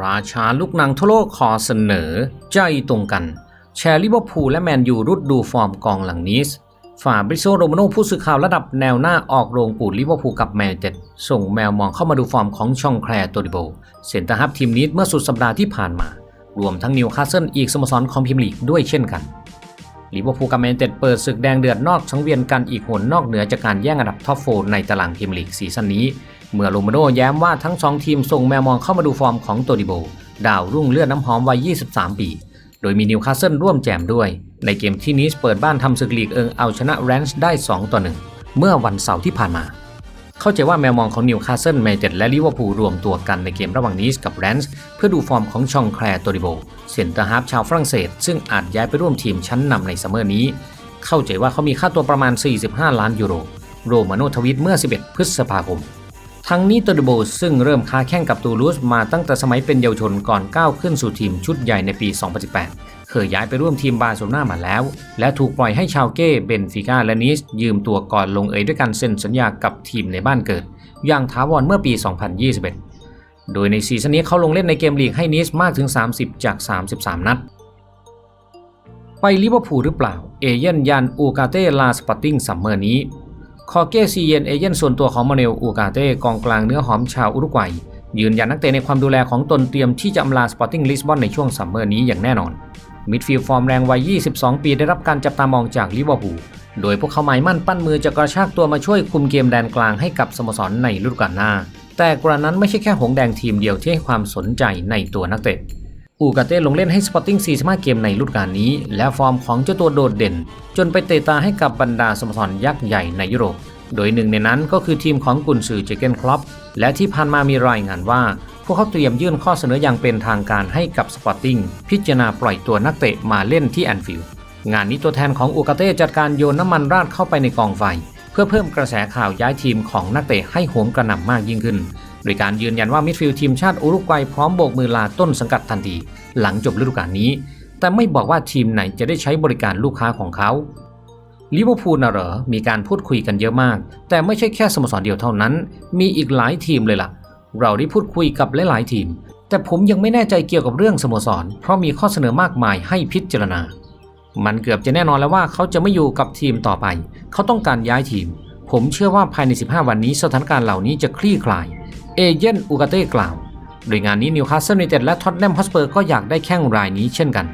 ราชาลูกหนังทั่วโลกขอเสนอ ใจตรงกัน แชร์ลิเวอร์พูลและแมนยูรุดดูฟอร์มกองหลังนีสฝ่าบริโซโรมาโนผู้สื่อข่าวระดับแนวหน้าออกโรงปูดลิเวอร์พูลกับแมนเต็ดส่งแมวมองเข้ามาดูฟอร์มของชองแคลร์โตดิโบเซนเตอร์ฮับทีมนีสเมื่อสุดสัปดาห์ที่ผ่านมา รวมทั้งนิวคาสเซิลอีกสโมสรของพิมลีกด้วยเช่นกัน ลิเวอร์พูลกับแมนเต็ดเปิดศึกแดงเดือดนอกสังเวียนกันอีกหนนอกเหนือจากการแย่งอันดับท็อปโฟในตารางพรีเมียร์ลีกซีซั่นนี้ เมื่อโรมาโดแย้มว่าทั้งสองทีมส่งแมวมองเข้ามาดูฟอร์มของโตดิโบ ดาวรุ่งเลือดน้ำหอมวัย 23 ปี โดยมีนิวคาสเซิลร่วมแจมด้วย ในเกมที่นิสเปิดบ้านทำศึกลีกเอิงเอาชนะแรนช์ได้ 2 ต่อ 1 เมื่อวันเสาร์ที่ผ่านมา เข้าใจว่าแมวมองของนิวคาสเซิลแมนเต็ดและลิเวอร์พูลรวมตัวกันในเกมระหว่างนิสกับแรนช์เพื่อดูฟอร์มของชองแคลร์โตดิโบเซนเตอร์ฮาฟชาวฝรั่งเศส ซึ่งอาจย้ายไปร่วมทีมชั้นนำในซัมเมอร์นี้ เข้าใจว่าเขามีค่าตัวประมาณ 45 ล้านยูโร โรมาโนทวิตเมื่อ 11 พฤษภาคม ทั้งนี้โตดิโบซึ่งเริ่มค้าแข่งกับตูลูสมาตั้งแต่สมัยเป็นเยาวชนก่อนก้าวขึ้นสู่ทีมชุดใหญ่ในปี 2018 เคยย้ายไปร่วมทีมบาร์เซโลนามาแล้ว และถูกปล่อยให้ชาวเก้เบนฟิก้าและนิสยืมตัวก่อนลงเอยด้วยการเซ็นสัญญากับทีมในบ้านเกิด อย่างถาวรเมื่อปี 2021 โดยในซีซั่นนี้เขาลงเล่นในเกมลีกให้นิสมากถึง 30 จาก 33 นัด ไปลิเวอร์พูลหรือเปล่า เอเย่นยันอูกาเต้ลาสปอร์ติ้งซัมเมอร์นี้คอเกซีเยนเอเย่นส่วนตัวของมาเนลอูกาเต้กองกลางเนื้อหอมชาวอุรุกวัยยืนยันนักเตะในความดูแลของตนเตรียมที่จะอำลาสปอร์ติ้งลิสบอนในช่วงซัมเมอร์นี้อย่างแน่นอน มิดฟิลด์ฟอร์มแรงวัย 22 ปีได้รับการจับตามองจากลิเวอร์พูล โดยพวกเขาหมายมั่นปั้นมือจะกระชากตัวมาช่วยคุมเกมแดนกลางให้กับสโมสรในฤดูกาลหน้า แต่กระนั้นไม่ใช่แค่หงแดงทีมเดียวที่ให้ความสนใจในตัวนักเตะ อูกาเต้ลงเล่นให้สปอร์ติ้ง45 เกมในฤดูกาลนี้ และฟอร์มของเจ้าตัวโดดเด่น จนไปเตะตาให้กับบรรดาสโมสรยักษ์ใหญ่ในยุโรป โดยหนึ่งในนั้นก็คือทีมของกุนซือเจเกนคลอปและที่ผ่านมามีรายงานว่า พวกเขาเตรียมยื่นข้อเสนออย่างเป็นทางการให้กับสปอร์ติ้งพิจารณาปล่อยตัวนักเตะมาเล่นที่แอนฟิลด์งานนี้ตัวแทนของอูกาเต้จัดการโยนน้ำมันราดเข้าไปในกองไฟ เพื่อเพิ่มกระแสข่าวย้ายทีมของนักเตะให้โหมกระหน่ำมากยิ่งขึ้น โดยการยืนยันว่ามิดฟิลด์ทีมชาติอุรุกวัยพร้อมโบกมือลาต้นสังกัดทันที หลังจบฤดูกาลนี้ แต่ไม่บอกว่าทีมไหนจะได้ใช้บริการลูกค้าของเขาลิเวอร์พูลน่ะเหรอมีการพูดคุยกันเยอะมาก แต่ไม่ใช่แค่สโมสรเดียวเท่านั้น มีอีกหลายทีมเลยล่ะ เราได้พูดคุยกับหลายๆทีม แต่ผมยังไม่แน่ใจเกี่ยวกับเรื่องสโมสร เพราะมีข้อเสนอมากมายให้พิจารณา มันเกือบจะแน่นอนแล้วว่าเขาจะไม่อยู่กับทีมต่อไป เขาต้องการย้ายทีม ผมเชื่อว่าภายใน 15 วันนี้สถานการณ์เหล่านี้จะคลี่คลาย เอเย่นอูกาเต้กล่าว โดยงานนี้นิวคาสเซิลยูไนเต็ดและท็อตแนมฮอสเปอร์ก็อยากได้แข้งรายนี้เช่นกัน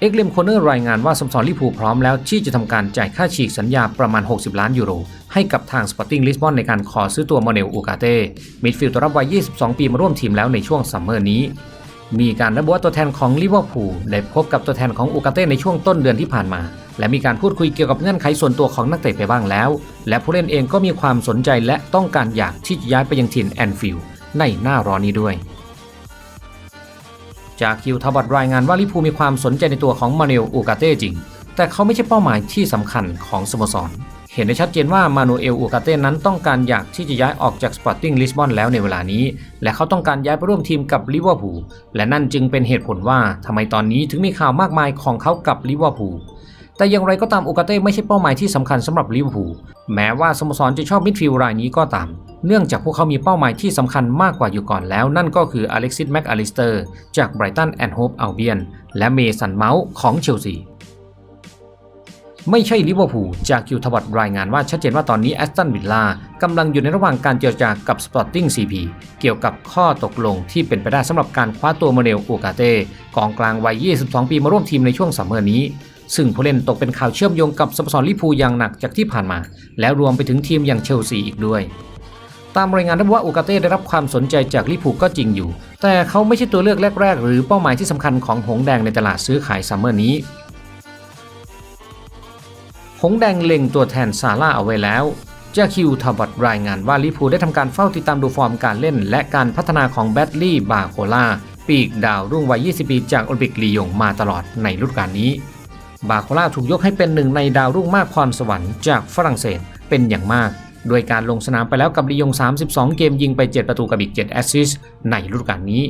เอ็กเลมโคเนอร์รายงานว่าสโมสรลิพูพร้อมแล้วที่จะทำการจ่ายค่าฉีกสัญญาประมาณ 60 ล้านยูโร ให้กับทางสปอร์ติ้งลิสบอนในการขอซื้อตัวโมเนลอูกาเต้มิดฟิลด์ตัวรับวัย 22 ปีมาร่วมทีมแล้วในช่วงซัมเมอร์นี้ มีการระบุว่าตัวแทนของลิเวอร์พูลได้พบกับตัวแทนของอูกาเต้ในช่วงต้นเดือนที่ผ่านมา และมีการพูดคุยเกี่ยวกับเงื่อนไขส่วนตัวของนักเตะไปบ้างแล้ว และผู้เล่นเองก็มีความสนใจและต้องการอยากที่จะย้ายไปยังถิ่นแอนฟิลด์ในหน้าร้อนนี้ด้วย จากคิวทบัตรายงานว่าลิเวอร์พูมีความสนใจในตัวของมาเนลอูกาเต้จริง แต่เขาไม่ใช่เป้าหมายที่สำคัญของสโมสร เห็นได้ชัดเจนว่ามานูเอลอูกาเต้นั้นต้องการอยากที่จะย้ายออกจากสปอร์ติ้งลิสบอนแล้วในเวลานี้ และเขาต้องการย้ายไปร่วมทีมกับลิเวอร์พูล และนั่นจึงเป็นเหตุผลว่าทำไมตอนนี้ถึงมีข่าวมากมายของเขากับลิเวอร์พูลแต่อย่างไรก็ตามอูกาเต้ไม่ใช่เป้าหมายที่สำคัญสำหรับลิเวอร์พูล แม้ว่าสโมสรจะชอบมิดฟิลด์รายนี้ก็ตาม เนื่องจากพวกเขามีเป้าหมายที่สำคัญมากกว่าอยู่ก่อนแล้ว นั่นก็คืออเล็กซิสแม็กอลิสเตอร์จากไบรตันแอนด์โฮปอัลเบียนและเมสันเมาส์ของเชลซีไม่ใช่ลิเวอร์พูลจากคิวทวัตรายงานว่าชัดเจนว่าตอนนี้แอสตันวิลล่ากำลังอยู่ในระหว่างการเจรจากับสปอร์ติ้งซีพีเกี่ยวกับข้อตกลงที่เป็นไปได้สำหรับการคว้าตัวโมเนลอูกาเต้กองกลางวัย 22 ปีมาร่วมทีมในช่วงซัมเมอร์นี้ ซึ่งผู้เล่นตกเป็นข่าวเชื่อมโยงกับสโมสรลิเวอร์พูลอย่างหนักจากที่ผ่านมา และรวมไปถึงทีมอย่างเชลซีอีกด้วย ตามรายงานระบุว่าอูกาเต้ได้รับความสนใจจากลิพูก็จริงอยู่ แต่เขาไม่ใช่ตัวเลือกแรก ๆ หรือเป้าหมายที่สำคัญของหงแดงในตลาดซื้อขายซัมเมอร์นี้ หงแดงเล็งตัวแทนซาร่าเอาไว้แล้วจาคิวทาบัตรายงานว่าลิพูได้ทำการเฝ้าติดตามดูฟอร์มการเล่น และการพัฒนาของแบดลี่บาโคลาปีกดาวรุ่งวัย 20 ปีจากโอลิมปิกลียงมาตลอดในฤดูกาลนี้ บาโคลาถูกยกให้เป็นหนึ่งในดาวรุ่งมากพรสวรรค์จากฝรั่งเศสเป็นอย่างมาก โดยการลงสนามไปแล้วกับลียง 32 เกมยิงไป 7 ประตูกับอีก 7 แอสซิสต์ในฤดูกาลนี้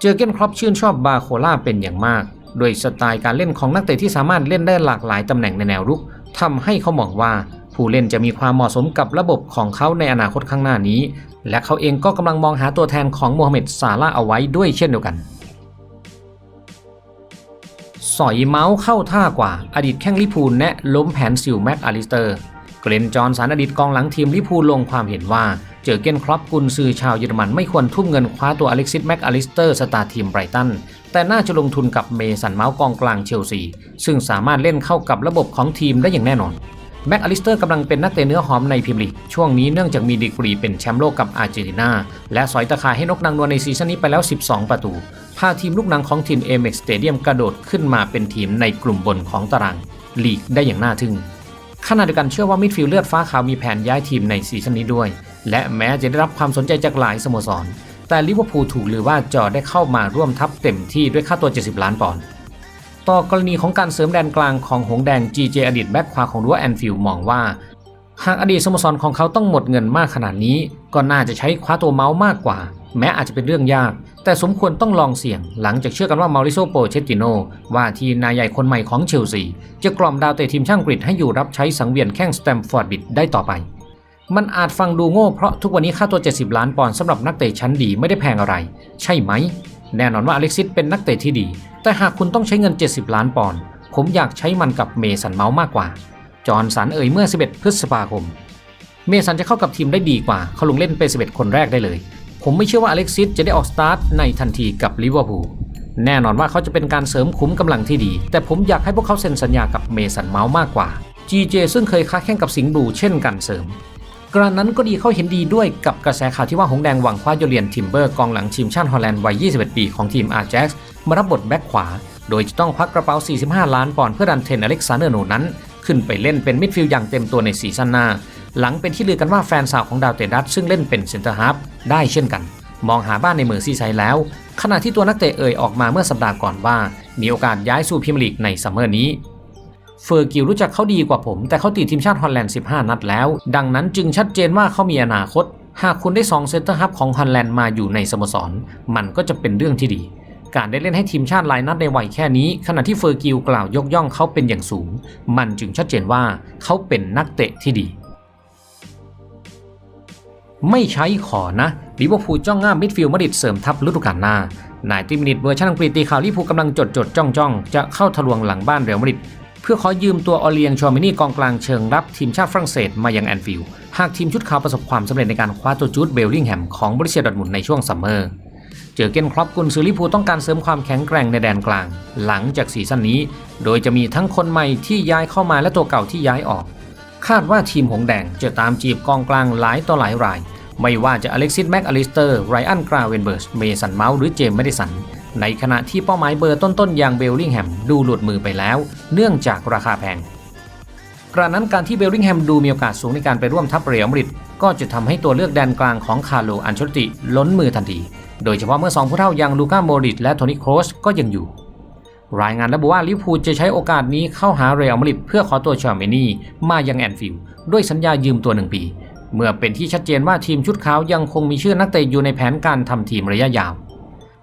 เจอเกนครอปชื่นชอบบาโคล่าเป็นอย่างมากโดยสไตล์การเล่นของนักเตะที่สามารถเล่นได้หลากหลายตำแหน่งในแนวรุกทำให้เขามองว่าผู้เล่นจะมีความเหมาะสมกับระบบของเขาในอนาคตข้างหน้านี้ และเขาเองก็กำลังมองหาตัวแทนของโมฮัมเหม็ดซาลาห์เอาไว้ด้วยเช่นเดียวกัน สอยเมาส์เข้าท่ากว่าอดีตแข้งลิพูลแนะล้มแผนซิลแม็กอลิสเตอร์ เกรนจอห์นสันอดีตกองหลังทีมลิพูลลงความเห็นว่า เจอเกนครอปกุนซือชาวเยอรมันไม่ควรทุ่มเงินคว้าตัวอเล็กซิสแม็กอลิสเตอร์สตาร์ทีมไบรตัน แต่น่าจะลงทุนกับเมสันเมาส์กองกลางเชลซี ซึ่งสามารถเล่นเข้ากับระบบของทีมได้อย่างแน่นอนแม็กอลิสเตอร์กำลังเป็นนักเตะเนื้อหอมในพรีเมียร์ลีกช่วงนี้เนื่องจากมีดีกรีเป็นแชมป์โลกกับอาร์เจนตินา และสอยตะข่ายให้นกนางนวลในซีซั่นนี้ไปแล้ว 12 ประตู พาทีมลูกหนังของทีม Amex Stadium กระโดดขึ้นมาเป็นทีมในกลุ่มบนของตารางลีกได้อย่างน่าทึ่ง ขณะเดียวกันเชื่อว่ามิดฟิลด์เลือดฟ้าขาวมีแผนย้ายทีมในซีซั่นนี้ด้วย และแม้จะได้รับความสนใจจากหลายสโมสร แต่ลิเวอร์พูลถูกลือว่าจอได้เข้ามาร่วมทัพเต็มที่ด้วยค่าตัว 70 ล้านปอนด์ต่อกรณีของการเสริมแดนกลางของหงแดง GJ อดีตแบ็คขวาของดัวแอนฟิลมองว่า หากอดีตสโมสรของเขาต้องหมดเงินมากขนาดนี้ ก็น่าจะใช้คว้าตัวเมาส์มากกว่า แม้อาจจะเป็นเรื่องยาก แต่สมควรต้องลองเสี่ยง หลังจากเชื่อกันว่ามาริโซโปเชติโนว่าที่นายใหญ่คนใหม่ของเชลซี จะกล่อมดาวเตะทีมช่างกรีกให้อยู่รับใช้สังเวียนแข้งสแตมฟอร์ดบิดได้ต่อไป มันอาจฟังดูโง่เพราะทุกวันนี้ค่าตัว 70 ล้านปอนด์สำหรับนักเตะชั้นดีไม่ได้แพงอะไร ใช่ไหม แน่นอนว่าอเล็กซิสเป็นนักเตะที่ดี แต่หากคุณต้องใช้เงิน 70 ล้านปอนด์ผมอยากใช้มันกับเมสันเมาส์มากกว่า จอห์นสันเอ่ยเมื่อ 11 พฤษภาคม เมสันจะเข้ากับทีมได้ดีกว่า เขาลงเล่นเป็น11 คนแรกได้เลย ผมไม่เชื่อว่าอเล็กซิสจะได้ออกสตาร์ทในทันทีกับลิเวอร์พูลแน่นอนว่าเขาจะเป็นการเสริมคุ้มกำลังที่ดี แต่ผมอยากให้พวกเขาเซ็นสัญญากับเมสันเมาส์มากกว่า GJ ซึ่งเคยค้าแข่งกับสิงห์บลูเช่นกันเสริม กระนั้นก็ดีเขาเห็นดีด้วยกับกระแสข่าวที่ว่าหงแดงหวังคว้าโยเลียนทิมเบอร์กองหลังทีมชาติฮอลแลนด์วัย 21 ปีของทีมอาร์แจ็กซ์มารับบทแบ็คขวา โดยจะต้องควักกระเป๋า 45 ล้านปอนด์เพื่อดันเทนอเล็กซานเดอร์โนนั้น ขึ้นไปเล่นเป็นมิดฟิลด์อย่างเต็มตัวในซีซั่นหน้า หลังเป็นที่ลือกันว่าแฟนสาวของดาวเตดัสซึ่งเล่นเป็นเซนเตอร์ฮาร์ฟได้เช่นกัน มองหาบ้านในเมืองซีไซแล้ว ขณะที่ตัวนักเตะเอ่ยออกมาเมื่อสัปดาห์ก่อนว่า มีโอกาสย้ายสู่พรีเมียร์ลีกในซัมเมอร์นี้เฟอร์กิลรู้จักเขาดีกว่าผม แต่เขาติดทีมชาติฮอลแลนด์15 นัดแล้ว ดังนั้นจึงชัดเจนว่าเขามีอนาคต หากคุณได้2เซนเตอร์ฮับของฮอลแลนด์มาอยู่ในสโมสร มันก็จะเป็นเรื่องที่ดี การได้เล่นให้ทีมชาติหลายนัดในวัยแค่นี้ ขณะที่เฟอร์กิลกล่าวยกย่องเขาเป็นอย่างสูง มันจึงชัดเจนว่าเขาเป็นนักเตะที่ดี ไม่ใช้ขอนะลิเวอร์พูลจ้องง่ามมิดฟิลด์มาดริดเสริมทัพฤดูกาลหน้านายติมินิตเวอร์ชันอังกฤษตีข่าวลิเวอร์พูลกำลังจดจดจ้องจ้องจะเข้าทะลวงหลังบ้านเรอัลมาดริดเพื่อขอยืมตัวออเลียงชอมินี่กองกลางเชิงรับทีมชาติฝรั่งเศสมายังแอนฟิลด์หากทีมชุดขาวประสบความสำเร็จในการคว้าตัวจูดเบลลิงแฮมของบริเซียดอทมุนในช่วงซัมเมอร์เจอเกนครอปกุนซือลิพูลต้องการเสริมความแข็งแกร่งในแดนกลาง หลังจากซีซั่นนี้ โดยจะมีทั้งคนใหม่ที่ย้ายเข้ามาและตัวเก่าที่ย้ายออก คาดว่าทีมหงแดงจะตามจีบกองกลางหลายต่อหลายราย ไม่ว่าจะอเล็กซิสแม็กอลิสเตอร์ไรอันกราเวนเบิร์สเมสันเมาส์หรือเจมส์ไม่ได้สัน ในขณะที่เป้าหมายเบอร์ต้นๆ อย่างเบลลิงแฮมดูหลุดมือไปแล้ว เนื่องจากราคาแพงกระนั้นการที่เบลลิงแฮมดูมีโอกาสสูงในการไปร่วมทัพเรอัลมาริดก็จะทำให้ตัวเลือกแดนกลางของคาร์โลอันชลติล้นมือทันที โดยเฉพาะเมื่อสองผู้เท่าอย่างลูก้าโมริตและโทนี่โครสก็ยังอยู่ รายงานระบุว่าลิพูจะใช้โอกาสนี้เข้าหาเรอัลมาดริดเพื่อขอตัวชาเมนี่มายังแอนฟิลด์ด้วยสัญญายืมตัวหนึ่งปี เมื่อเป็นที่ชัดเจนว่าทีมชุดขาวยังคงมีชื่อนักเตะอยู่ในแผนการทำทีมระยะยาว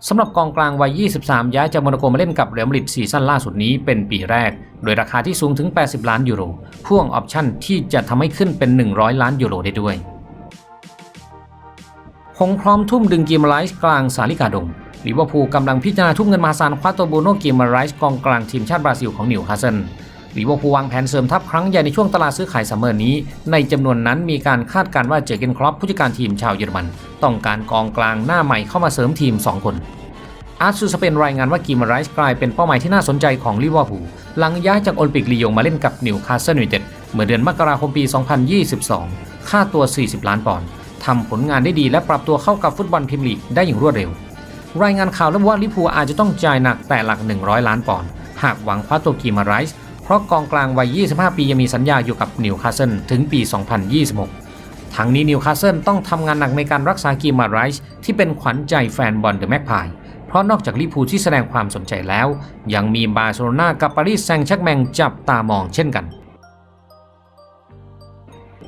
สำหรับกองกลางวัย 23 ย้ายจากโมนาโกมาเล่นกับเรอัลมาดริดซีซั่นล่าสุดนี้เป็นปีแรก โดยราคาที่สูงถึง 80 ล้านยูโร พ่วงออปชั่นที่จะทำให้ขึ้นเป็น 100 ล้านยูโรได้ด้วยคงพร้อมทุ่มดึงกิมไลส์กลางสาลิกาดง ลิเวอร์พูลกำลังพิจารณาทุ่มเงินมหาศาลคว้าตัวบูโนกิมไลส์กองกลางทีมชาติบราซิลของนิวคาสเซิลลิเวอร์พูลวางแผนเสริมทัพครั้งใหญ่ในช่วงตลาดซื้อขายซัมเมอร์นี้ ในจำนวนนั้นมีการคาดการณ์ว่าเจอเกนครอปผู้จัดการทีมชาวเยอรมัน ต้องการกองกลางหน้าใหม่เข้ามาเสริมทีม 2 คนอาร์ตซูสเปนรายงานว่ากิมไลส์กลายเป็นเป้าหมายที่น่าสนใจของลิเวอร์พูลหลังย้ายจากโอลิมปิกลียงมาเล่นกับนิวคาสเซิลยูไนเต็ดเมื่อเดือนมกราคมปี 2022 ค่าตัว 40 ล้านปอนด์ทำผลงานได้ดีและปรับตัวเข้ากับฟุตบอลพรีเมียร์ลีกได้อย่างรวดเร็ว รายงานข่าวระบุว่าลิพูอาจจะต้องจ่ายหนักแต่หลัก 100 ล้านปอนด์หากหวังคว้าตัวกิมาไลส์เพราะกองกลางวัย 25 ปียังมีสัญญาอยู่กับนิวคาสเซิลถึงปี 2026 ทั้งนี้นิวคาสเซิลต้องทำงานหนักในการรักษากิมาไลส์ที่เป็นขวัญใจแฟนบอลเดอะแม็กพายเพราะนอกจากลิพูที่แสดงความสนใจแล้ว ยังมีบาร์เซโลนากับปารีสแซงต์แชร์กแมงจับตามองเช่นกัน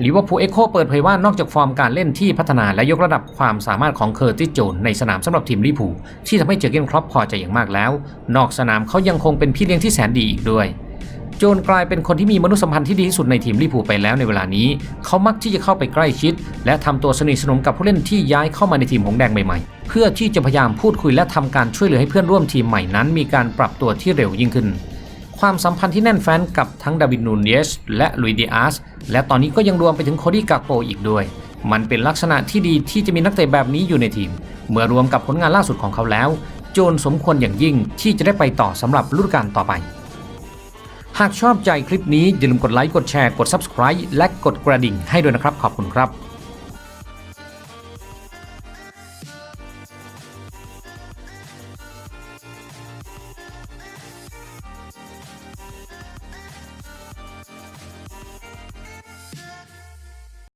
ลิเวอร์พูลเอ็กโคเปิดเผยว่านอกจากฟอร์มการเล่นที่พัฒนาและยกระดับความสามารถของเคอร์ติสโจนในสนามสำหรับทีมลิเวอร์พูลที่ทำให้เจอเกนครอปพอใจอย่างมากแล้ว นอกสนามเขายังคงเป็นพี่เลี้ยงที่แสนดีอีกด้วย โจนกลายเป็นคนที่มีมนุษยสัมพันธ์ที่ดีที่สุดในทีมลิเวอร์พูลไปแล้วในเวลานี้ เขามักที่จะเข้าไปใกล้ชิด และทำตัวสนิทสนมกับผู้เล่นที่ย้ายเข้ามาในทีมหงส์แดงใหม่ๆ เพื่อที่จะพยายามพูดคุยและทำการช่วยเหลือให้เพื่อนร่วมทีมใหม่นั้น มีการปรับตัวที่เร็วยิ่งขึ้น ความสัมพันธ์ที่แน่นแฟ้นกับทั้งดาวิดนูนเยสและลุยดิอาสและตอนนี้ก็ยังรวมไปถึงโคดี้กาโปอีกด้วย มันเป็นลักษณะที่ดีที่จะมีนักเตะแบบนี้อยู่ในทีม เมื่อรวมกับผลงานล่าสุดของเขาแล้ว โจนสมควรอย่างยิ่งที่จะได้ไปต่อสำหรับฤดูกาลต่อไป หากชอบใจคลิปนี้อย่าลืมกดไลค์กดแชร์กด Subscribe และกดกระดิ่งให้ด้วยนะครับขอบคุณครับ